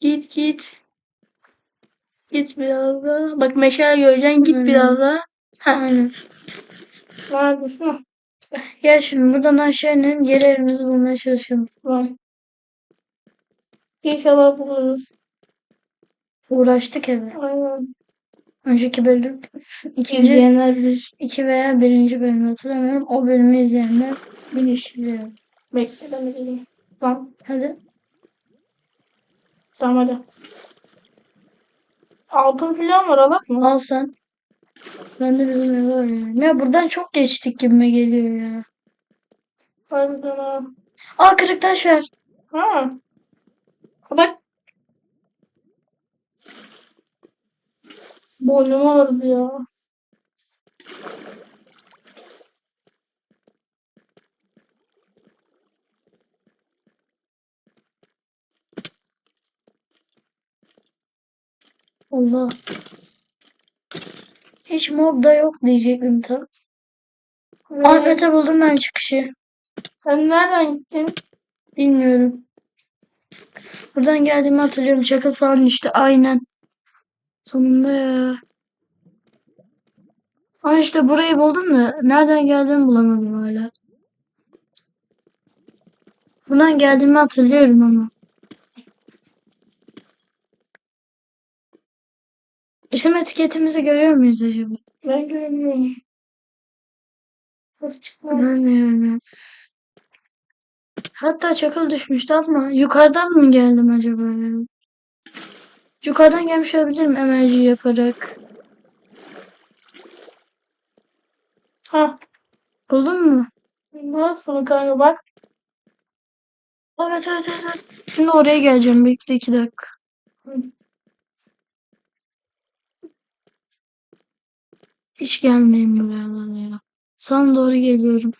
Git git. Git biraz daha. Bak meşale göreceksin. Git Aynen. biraz daha. Ha. Aynen. Neredesin? Gel şimdi buradan aşağı inelim. Geri evimizi bulmaya çalışalım. Tamam. İnşallah buluruz. Uğraştık eve. Aynen. Önceki bölüm ikinci, İzleyenler bir iki veya birinci bölümü hatırlamıyorum. O bölümü izleyenler bilinçliyor. bekle ben de geleyim. Tamam. Hadi. Tamam hadi. Altın filan var alak mı? Al sen. Ben de bizim eve arıyorum. Ya buradan çok geçtik gibime geliyor ya. Harbiden ha. Aa kırık taş ver. Ha. Bak. Boynum ağrıdı ya. Allah. Hiç mob da yok diyecektim tam. Ve buldum ben çıkışı. Sen nereden gittin? Bilmiyorum. Buradan geldiğimi hatırlıyorum. Çakıl falan işte aynen. Sonunda ya. Ama işte burayı buldum da nereden geldiğimi bulamadım hala. Buradan geldiğimi hatırlıyorum ama. İsim etiketimizi görüyor muyuz acaba? Ben çıkmaz? Bilmiyorum. Hatta çakıl düşmüştü ama yukarıdan mı geldim acaba? Yukarıdan gelmiş olabilirim enerji yaparak. Ha. Buldun mu? Nasıl kanka bak. Evet evet evet. evet. Şimdi oraya geleceğim. Bekle iki dakika. Hiç gelmeyin buraya lan ya. Sana doğru geliyorum.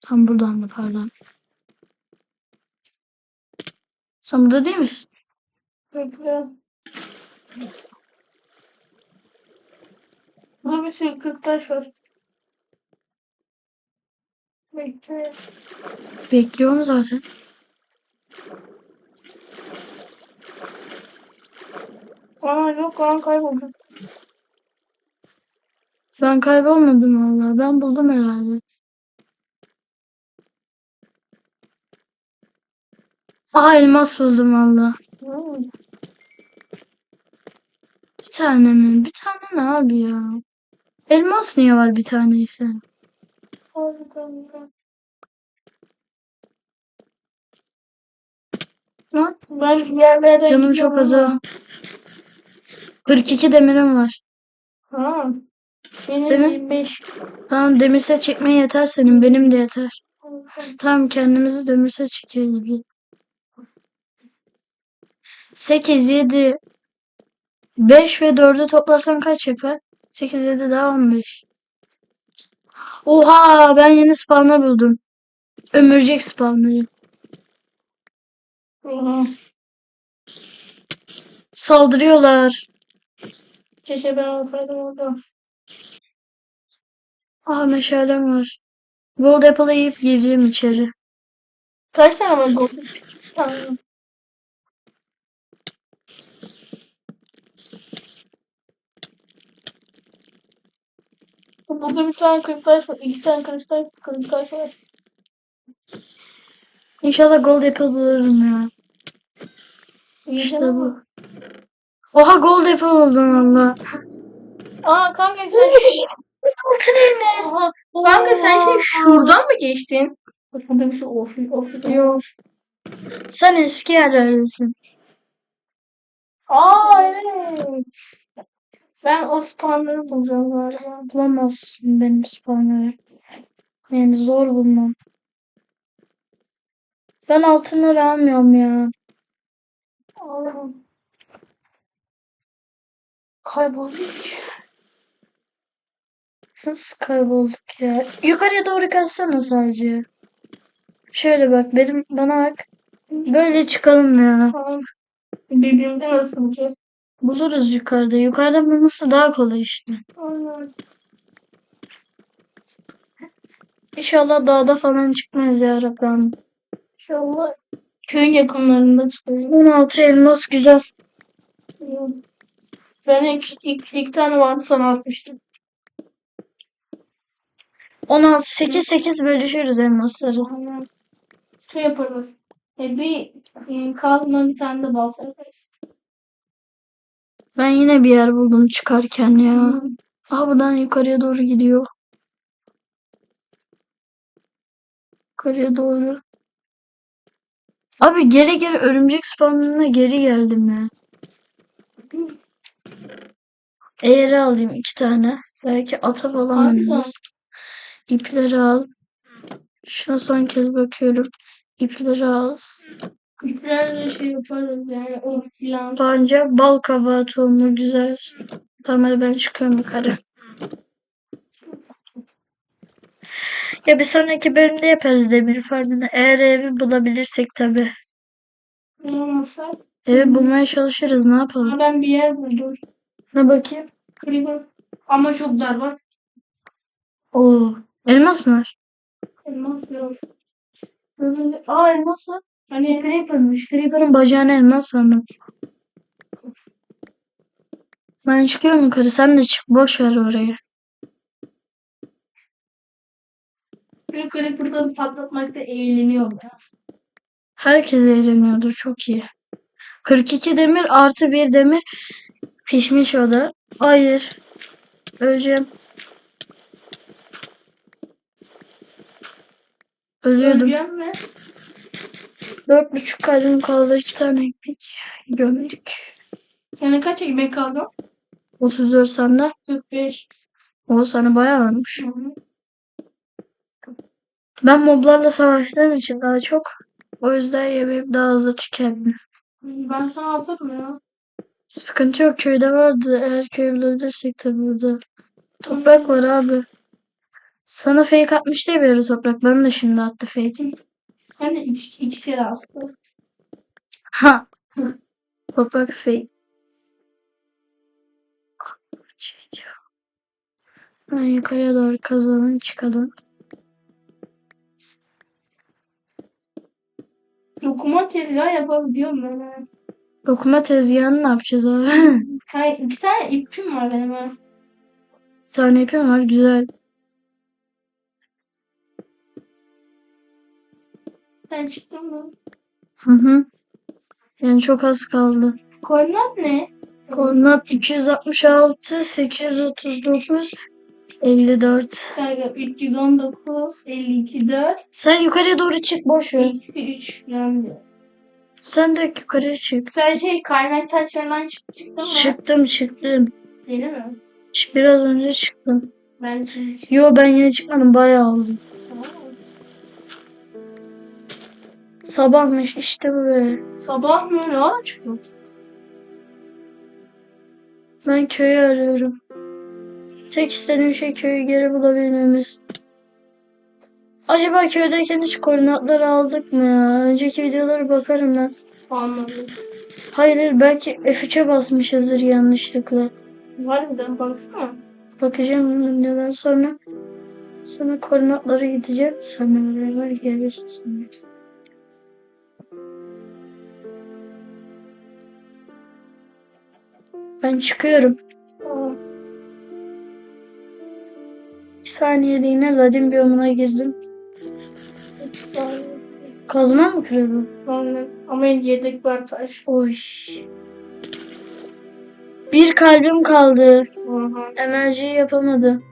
Tam buradan mı pardon. Sen burada değil misin? Bekle. Burada bir sürü kırk taş var. Bekle. Bekliyorum zaten. Aa yok lan kayboldum. Ben kaybolmadım valla. Ben buldum herhalde. Aha elmas buldum valla. Bir tane mi? Bir tane ne abi ya? Elmas niye var bir tane ise? Ben canım çok az. 42 demirim var. Ha. Benim Senin? 25. Tamam demir set çekmeye yeter senin. Benim de yeter. Tamam kendimizi demir set çekeriz bir. 8, 7, 5 ve 4'ü toplasan kaç yapar? 8, 7 daha 15. Oha ben yeni spawner buldum. Ömürcek spawner'ı. Aha. Saldırıyorlar. Keşke ben olsaydım orada. Aha meşalem var. Gold Apple'ı yiyip gireceğim içeri. Kaç tane var gold? Tane. Burada bir tane kırk taş var. İki tane kırk taş, kırk taş var. İnşallah Gold Apple bulurum ya. İyi İşte bu. Oha Gold Apple buldum valla. Aa kanka sen Altın elma. Aha, kanka sen şimdi şuradan mı geçtin? Burada bir şey of of. Yok. Sen eski yerlerdesin. Aa evet. Ben o spawnları bulacağım galiba. Bulamazsın benim spawner'ı. Yani zor bulmam. Ben altınları almıyorum ya. Allah'ım. Kaybolduk. Nasıl kaybolduk ya? Yukarıya doğru kaçsana sadece. Şöyle bak benim bana bak. Böyle çıkalım ya. Tamam. Birbirimizi nasıl bulacağız? Buluruz yukarıda. Yukarıda bulması daha kolay işte. Aynen. İnşallah dağda falan çıkmaz ya Rabbim. İnşallah köyün yakınlarında çıkıyor. 16 elmas güzel. Ben iki, iki, iki tane vardı sana atmıştım. 16 8 8 bölüşürüz elmasları. Aynen. Şey yaparız. E, bir e, kazma bir tane de balta yaparız. Ben yine bir yer buldum çıkarken ya. Aa buradan yukarıya doğru gidiyor. Yukarıya doğru. Abi geri geri örümcek spawnlarına geri geldim ya. Eğeri alayım iki tane. Belki ata falan oynarız. İpleri al. Şuna son kez bakıyorum. İpleri al. İplerle şey yaparız yani o filan. Bence bal kabağı tohumu güzel. Tamam hadi ben çıkıyorum yukarı. Ya bir sonraki bölümde yaparız demir farmını. Eğer evi bulabilirsek tabi. Olmazsa Evi bulmaya çalışırız ne yapalım. ama ben bir yer buldum. Ne bakayım. Creeper. Ama çok dar bak. Oo. Elmas mı var? Elmas yok. Az önce- Aa elmas var. Hani Creeper'mış. Creeper'ın bacağına elmas sandım. Ben çıkıyorum yukarı. Sen de çık. Boş ver orayı. bir Creeper'da patlatmakta eğleniyorum ya. Herkes eğleniyordur. Çok iyi. 42 demir artı bir demir. Pişmiş o da. Hayır. Öleceğim. Ölüyordum. Öleceğim mi? Dört buçuk kalbim kaldı. iki tane ekmek. Gömdük. Yani kaç ekmek kaldı? 34 sende. 45. O sana bayağı. Hı hı. Ben moblarla savaştığım için daha çok. O yüzden yemeğim daha hızlı tükendi. Ben sana atarım ya. Sıkıntı yok. Köyde vardı. Eğer köy bulabilirsek tabii burada. Toprak var abi. Sana fake atmış diye bir ara toprak. Ben de şimdi attı fake. Ben de iki, iki kere astım. Ha. Toprak fake. Ben yukarıya doğru kazalım çıkalım. Dokuma tezgahı yapabiliyorum ben. ha. Dokuma tezgahını ne yapacağız abi? Hayır, iki tane ipim var benim. ha. Bir tane ipim var güzel. Sen çıktın mı? Hı hı. Yani çok az kaldı. Koordinat ne? Koordinat 266, 839, 54. Kanka 319, 52, 4, Sen yukarıya doğru çık boş ver. eksi 3 yani. Sen de yukarıya çık. Sen şey kaynak taşlarından çık, çıktın mı? Çıktım çıktım. Değil mi? Ç- Biraz önce çıktım. Ben şimdi çıktım. Yo ben yine çıkmadım bayağı oldu. Sabahmış işte bu be. Sabah mı? Ne ara çıktın? Ben köyü arıyorum. Tek istediğim şey köyü geri bulabilmemiz. Acaba köydeyken hiç koordinatları aldık mı ya? Önceki videolara bakarım ben. Anladım. Hayır hayır, belki F3'e basmışızdır yanlışlıkla. Harbiden baksana. Bakacağım videodan sonra. Sonra koordinatlara gideceğim. Seninle beraber gelirsin. Ben çıkıyorum. Tamam. Bir saniyeliğine Ladin biyomuna girdim. Kazma mı kırıldı? Anladım. Ama yedek var taş. Oy. Bir kalbim kaldı. Aha. Enerjiyi yapamadı.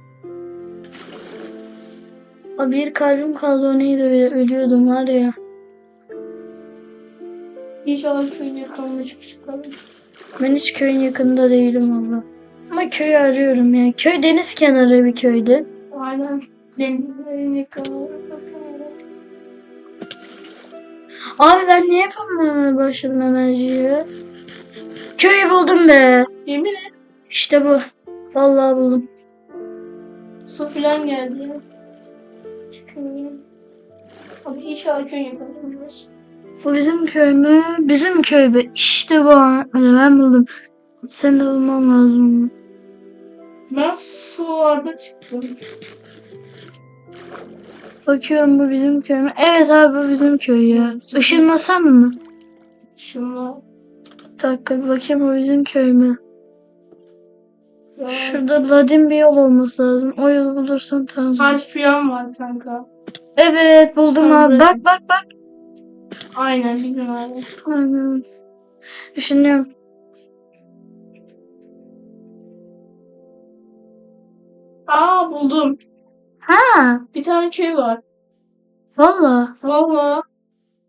Aa, bir kalbim kaldı o neydi öyle ölüyordum var ya. İnşallah köyün yakınına çıkıp çıkalım. Ben hiç köyün yakında değilim valla. Ama köyü arıyorum ya. Köy deniz kenarı bir köydü. Aynen. Denizlerin yakınına. Abi ben niye yapamamaya başladım enerjiyi? Köyü buldum be. Yemin et. İşte bu. Vallahi buldum. Su filan geldi. Çıkıyorum. Abi inşallah köyün yakınına. Bu bizim köy mü? Bizim köy be. İşte bu. Hadi ben buldum. Sen de bulman lazım. Ben su orada çıktım. Bakıyorum bu bizim köy mü? Evet abi bu bizim köy ya. Işınlasam mı? Şunu. Bir dakika bir bakayım bu bizim köy mü? Ya, Şurada ladin bir yol olması lazım. O yolu bulursam tamam. Harf falan var kanka. Evet buldum Tamam, abi. Bak bak bak. Aynen bizim abi. Aynen. Düşünüyorum. Aa buldum. Ha, Bir tane köy var. valla. Valla.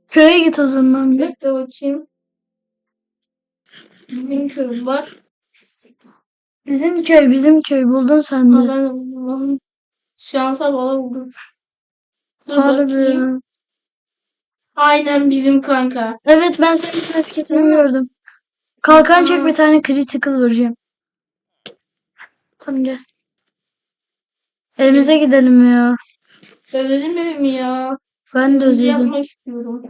Köye git o zaman bir. Bekle bakayım. Bizim köy var. Bizim köy, bizim köy. Buldun sen Aa, de. ben de buldum. Şansa bala buldum. Dur Harbi bakayım. Aynen bizim kanka. Evet ben senin ses gördüm. Kalkan çek bir tane critical vuracağım. Tamam gel. Evimize gidelim ya. Özledim evimi ya. Ben de özledim. yapmak istiyorum.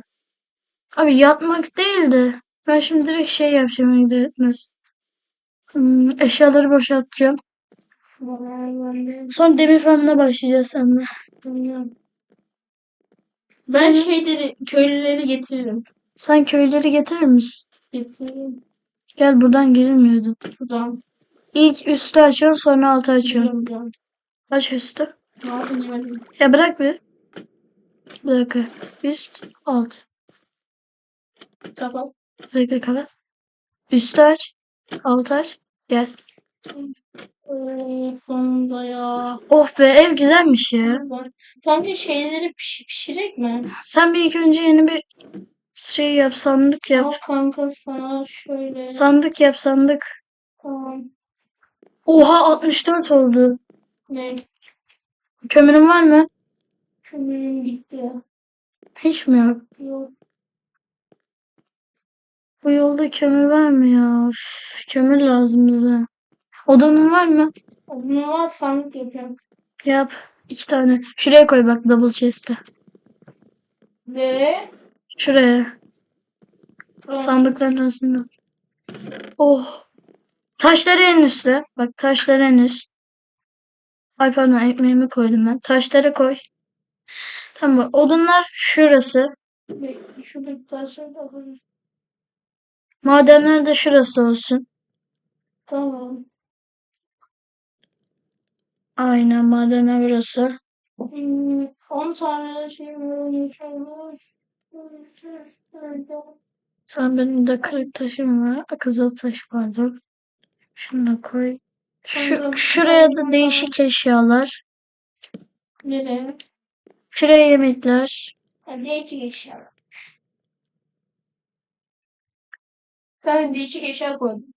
Abi yatmak değil de. Ben şimdi direkt şey yapacağım gider etmez. Hmm, eşyaları boşaltacağım. Ben de Sonra demir fırınına başlayacağız seninle. Ben Sen- şeyleri, köylüleri getiririm. Sen köyleri getirir misin? Getiririm. Gel buradan girilmiyordu. Şuradan. İlk üstü açıyorsun sonra altı açıyorsun. Biliyorum, Aç üstü. Ya bırak bir. Bir dakika. Üst, alt. Kapat. Bir dakika kapat. Üstü aç. Alt aç. Gel. Ee, sonunda ya. Oh be ev güzelmiş ya. Kanka şeyleri piş pişirek mi? Sen bir ilk önce yeni bir şey yap sandık yap. Al kanka sana şöyle. Sandık yap sandık. Tamam. Oha 64 oldu. Ne? Kömürün var mı? Kömürüm gitti. Hiç mi yok? Yok. Bu yolda kömür var mı ya? Üf, kömür lazım bize. Odunun var mı? Ne var sandık yapıyorum. Yap. İki tane. Şuraya koy bak double chest'e. Ve Şuraya. Tamam. Sandıkların arasında. Oh. Taşları en üstte. Bak taşları en üst. Ay pardon ekmeğimi koydum ben. Taşları koy. Tamam odunlar şurası. Bekle, şurada bir taşlar da var. Madenler de şurası olsun. Tamam. Aynen madenler burası. Hmm, 10 tane şey. Tamam benim de kırık taşım var. Kızıl taş pardon. Şunu da koy. Şu, şuraya da değişik eşyalar. Nereye? Şuraya yemekler. Değişik eşya. Ben değişik eşya koydum.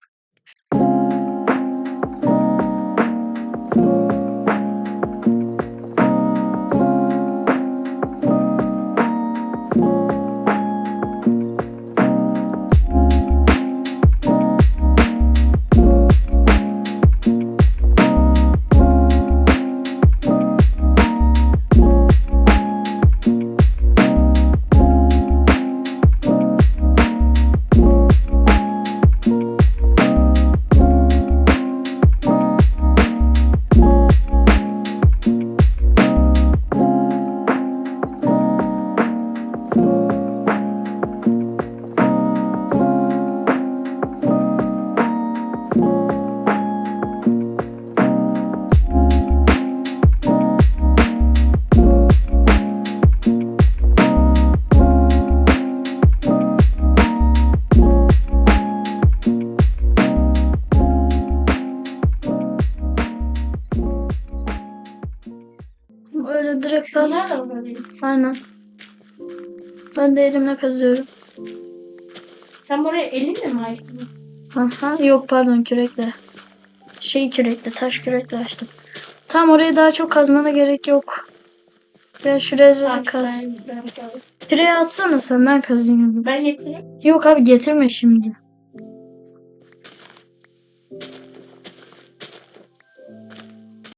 Kaz. Bunlar da böyle. Aynen. Ben de elimle kazıyorum. Sen buraya elinle mi açtın? Aha, yok pardon kürekle. Şey kürekle, taş kürekle açtım. Tam oraya daha çok kazmana gerek yok. Ya şuraya Bak, kaz. Ben, ben, Şuraya atsana sen ben kazayım. ben getireyim. Yok abi getirme şimdi.